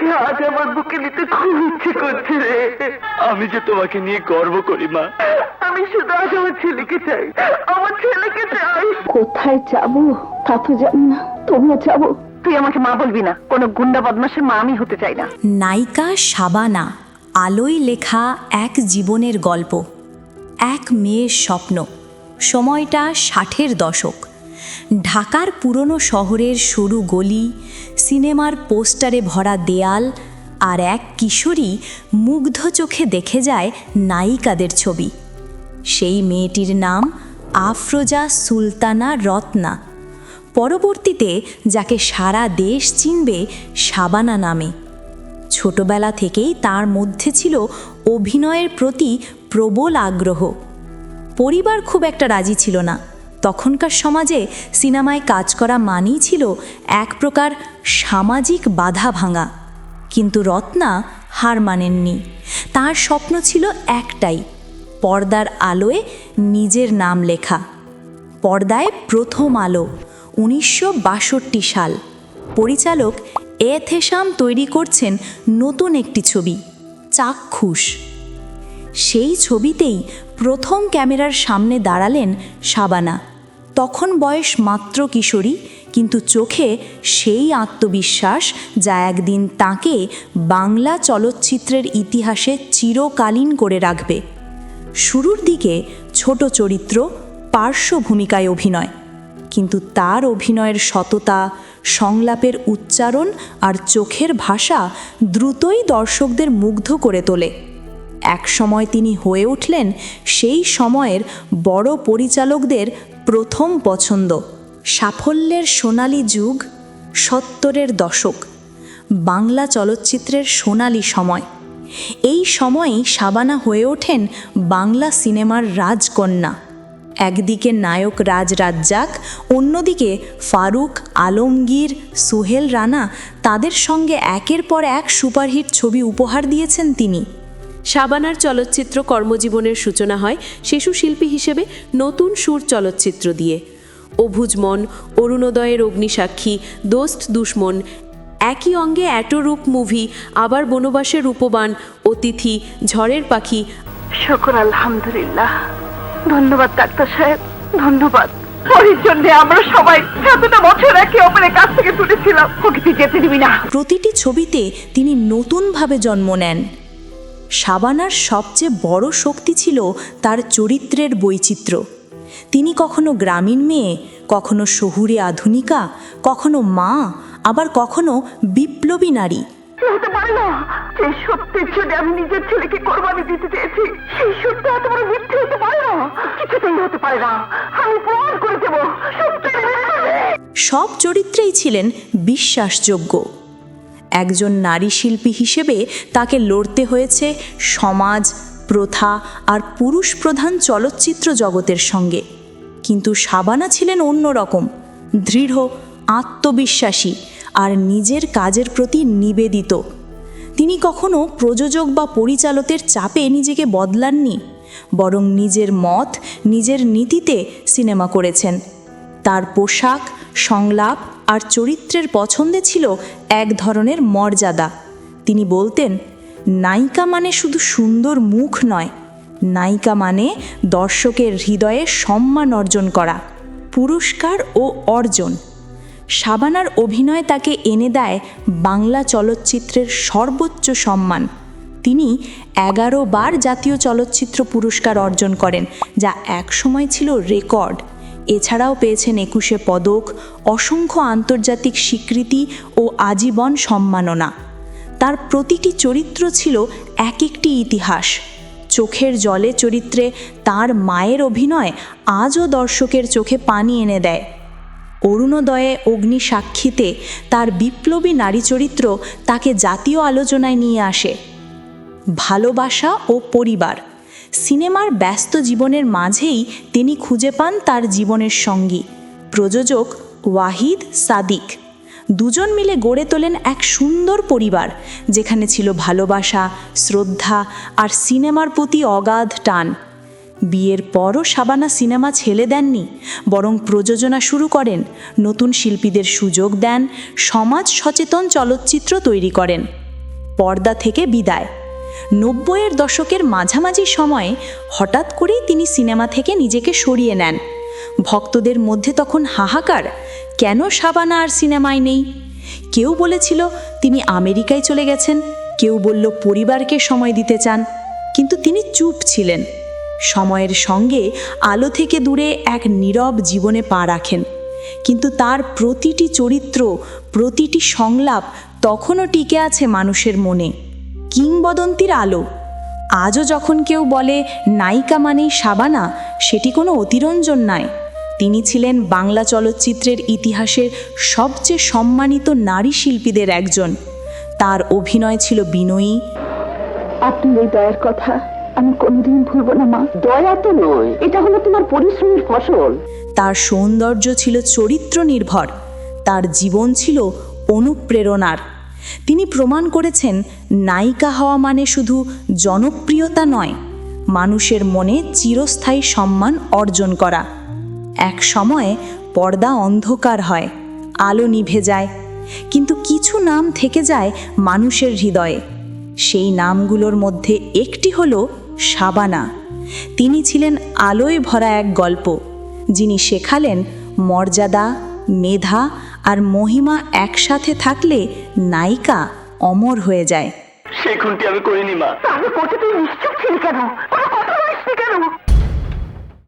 তোকে আজ আমার বুকে নিতে খুব ইচ্ছে করছে রে। আমি যে তোমাকে নিয়ে গর্ব করি মা। আমি শুধু আজ আমার ছেলেকে চাই। আমার ছেলেকে চাই। কোথায় যাব? তা তো জানি না। তবুও যাব? তুই আমাকে মা বলবি না। কোনো গুন্ডা বদমাসের মা আমি হতে চাই না। নায়িকা শাবানা আলোয় লেখা এক জীবনের গল্প এক মেয়ের স্বপ্ন সময়টা ষাটের দশক। ঢাকার পুরনো শহরের সরু গলি সিনেমার পোস্টারে ভরা দেয়াল আর এক কিশোরী মুগ্ধ চোখে দেখে যায় নায়িকাদের ছবি। সেই মেয়েটির নাম আফরোজা সুলতানা রত্না। পরবর্তীতে যাকে সারা দেশ চিনবে শাবানা নামে। ছোটবেলা থেকেই তার মধ্যে ছিল অভিনয়ের প্রতি প্রবল আগ্রহ। পরিবার খুব একটা রাজি ছিল না। তখনকার সমাজে সিনেমায় কাজ করা মানেই ছিল এক প্রকার সামাজিক বাধা ভাঙা। কিন্তু রত্না হার মানেননি। তার স্বপ্ন ছিল একটাই, পর্দার আলোয় নিজের নাম লেখা। পর্দায় প্রথম আলো, উনিশশো বাষট্টি সাল। পরিচালক এ থেসাম তৈরি করছেন নতুন একটি ছবি, চাক্ষুষ। সেই ছবিতেই প্রথম ক্যামেরার সামনে দাঁড়ালেন শাবানা। তখন বয়স মাত্র কিশোরী, কিন্তু চোখে সেই আত্মবিশ্বাস যা একদিন তাকে বাংলা চলচ্চিত্রের ইতিহাসে চিরকালীন করে রাখবে। শুরুর দিকে ছোট চরিত্র পার্শ্ব ভূমিকায় অভিনয়, কিন্তু তার অভিনয়ের সততা, সংলাপের উচ্চারণ আর চোখের ভাষা দ্রুতই দর্শকদের মুগ্ধ করে তোলে। এক সময় তিনি হয়ে উঠলেন সেই সময়ের বড় পরিচালকদের প্রথম পছন্দ, সাফল্যের সোনালী যুগ, সত্তরের দশক, বাংলা চলচ্চিত্রের সোনালী সময়। এই সময়েই শাবানা হয়ে ওঠেন বাংলা সিনেমার রাজকন্যা। একদিকে নায়ক রাজ রাজ্জাক, অন্যদিকে ফারুক আলমগীর, সুহেল রানা তাদের সঙ্গে একের পর এক সুপারহিট ছবি উপহার দিয়েছেন তিনি। শাবানার চলচ্চিত্র কর্মজীবনের সূচনা হয় শিশু শিল্পী হিসেবে নতুন সুর চলচ্চিত্র দিয়ে। অভুজ মন অরুণোদয়ের অগ্নিসাক্ষী দোস্ত দুশ্মন একই অঙ্গে অ্যাটোরূপ মুভি আবার বনবাসের রূপবান অতিথি ঝড়ের পাখি। শুকর আলহামদুলিল্লাহ। ধন্যবাদ ডাক্তার সাহেব। ধন্যবাদ। ওর জন্য আমরা সবাই এতটা বছর একে অপরের কাছ থেকে তুলেছিলাম ওকে তুই যেতে দিবি না। প্রতিটি ছবিতে তিনি নতুনভাবে জন্ম নেন। শাবানার সবচেয়ে বড় শক্তি ছিল তার চরিত্রের বৈচিত্র্য। তিনি কখনো গ্রামীণ মেয়ে কখনো শহুরে আধুনিকা কখনো মা আবার কখনো বিপ্লবী নারী। হতে পারে না যে সত্যের জন্য আমি নিজের ছেলেকে কোরবানি দিতে চেয়েছি। সেই সত্য এত বড় মিথ্যে হতে পারে না কিছুতেই হতে পারে না। আমি প্রমাণ করে দেবো সব চরিত্রেই ছিলেন বিশ্বাসযোগ্য। একজন নারী শিল্পী হিসেবে তাকে লড়তে হয়েছে সমাজ, প্রথা আর পুরুষ প্রধান চলচ্চিত্র জগতের সঙ্গে। কিন্তু শাবানা ছিলেন অন্যরকম দৃঢ়, আত্মবিশ্বাসী আর নিজের কাজের প্রতি নিবেদিত। তিনি কখনো প্রযোজক বা পরিচালকের চাপে নিজেকে বদলাননি, বরং নিজের মত, নিজের নীতিতে সিনেমা করেছেন। তার পোশাক, সংলাপ আর চরিত্রের পছন্দে ছিল এক ধরনের মর্যাদা। তিনি বলতেন, নায়িকা মানে শুধু সুন্দর মুখ নয়, নায়িকা মানে দর্শকের হৃদয়ে সম্মান অর্জন করা, পুরস্কার ও অর্জন। সাবানার অভিনয় তাকে এনে দেয় বাংলা চলচ্চিত্রের সর্বোচ্চ সম্মান। তিনি এগারো বার জাতীয় চলচ্চিত্র পুরস্কার অর্জন করেন, যা একসময় ছিল রেকর্ড। এছাড়াও পেয়েছেন একুশে পদক, অসংখ্য আন্তর্জাতিক স্বীকৃতি ও আজীবন সম্মাননা। তার প্রতিটি চরিত্র ছিল এক একটি ইতিহাস। চোখের জলে চরিত্রে তার মায়ের অভিনয় আজও দর্শকের চোখে পানি এনে দেয়। অরুণোদয়ে অগ্নি সাক্ষীতে তার বিপ্লবী নারী চরিত্র তাকে জাতীয় আলোচনায় নিয়ে আসে। ভালোবাসা ও পরিবার। সিনেমার ব্যস্ত জীবনের মাঝেই তিনি খুঁজে পান তার জীবনের সঙ্গী। প্রযোজক ওয়াহিদ সাদিক। দুজন মিলে গড়ে তোলেন এক সুন্দর পরিবার, যেখানে ছিল ভালোবাসা, শ্রদ্ধা আর সিনেমার প্রতি অগাধ টান। বিয়ের পরও সাবানা সিনেমা ছেলে দেননি, বরং প্রযোজনা শুরু করেন, নতুন শিল্পীদের সুযোগ দেন, সমাজ সচেতন চলচ্চিত্র তৈরি করেন। পর্দা থেকে বিদায়। নব্বইয়ের দশকের মাঝামাঝি সময়ে হঠাৎ করেই তিনি সিনেমা থেকে নিজেকে সরিয়ে নেন। ভক্তদের মধ্যে তখন হাহাকার, কেন শাবানা আর সিনেমায় নেই? কেউ বলেছিল, তিনি আমেরিকায় চলে গেছেন। কেউ বলল, পরিবারকে সময় দিতে চান। কিন্তু তিনি চুপ ছিলেন। সময়ের সঙ্গে আলো থেকে দূরে এক নীরব জীবনে পা রাখেন। কিন্তু তার প্রতিটি চরিত্র, প্রতিটি সংলাপ তখনও টিকে আছে মানুষের মনে। কিংবদন্তির আলো। আজও যখন কেউ বলে নায়িকা মানেই সাবানা সেটি কোনো অতিরঞ্জন নয়। তিনি ছিলেন বাংলা চলচ্চিত্রের ইতিহাসের সবচেয়ে সম্মানিত নারী শিল্পীদের একজন। তার অভিনয় ছিল বিনয়ী। আপনার এই দয়ার কথা আমি কোনোদিন ভুলবো না মা। দয়া তো নয় এটা হলো তোমার পরিশ্রমের ফসল। তার সৌন্দর্য ছিল চরিত্র নির্ভর তার জীবন ছিল অনুপ্রেরণার। তিনি প্রমাণ করেছেন, নায়িকা হওয়া মানে শুধু জনপ্রিয়তা নয়, মানুষের মনে চিরস্থায়ী সম্মান অর্জন করা। এক সময়ে পর্দা অন্ধকার হয়, আলো নিভে যায়, কিন্তু কিছু নাম থেকে যায় মানুষের হৃদয়ে। সেই নামগুলোর মধ্যে একটি হল সাবানা। তিনি ছিলেন আলোয় ভরা এক গল্প, যিনি শেখালেন মর্যাদা, মেধা আর মহিমা একসাথে থাকলে নায়িকা অমর হয়ে যায়। সেই খুনটি আমি করিনি মা। তাহলে করতে তুই নিশ্চুপ ছিলি কেন? কোনো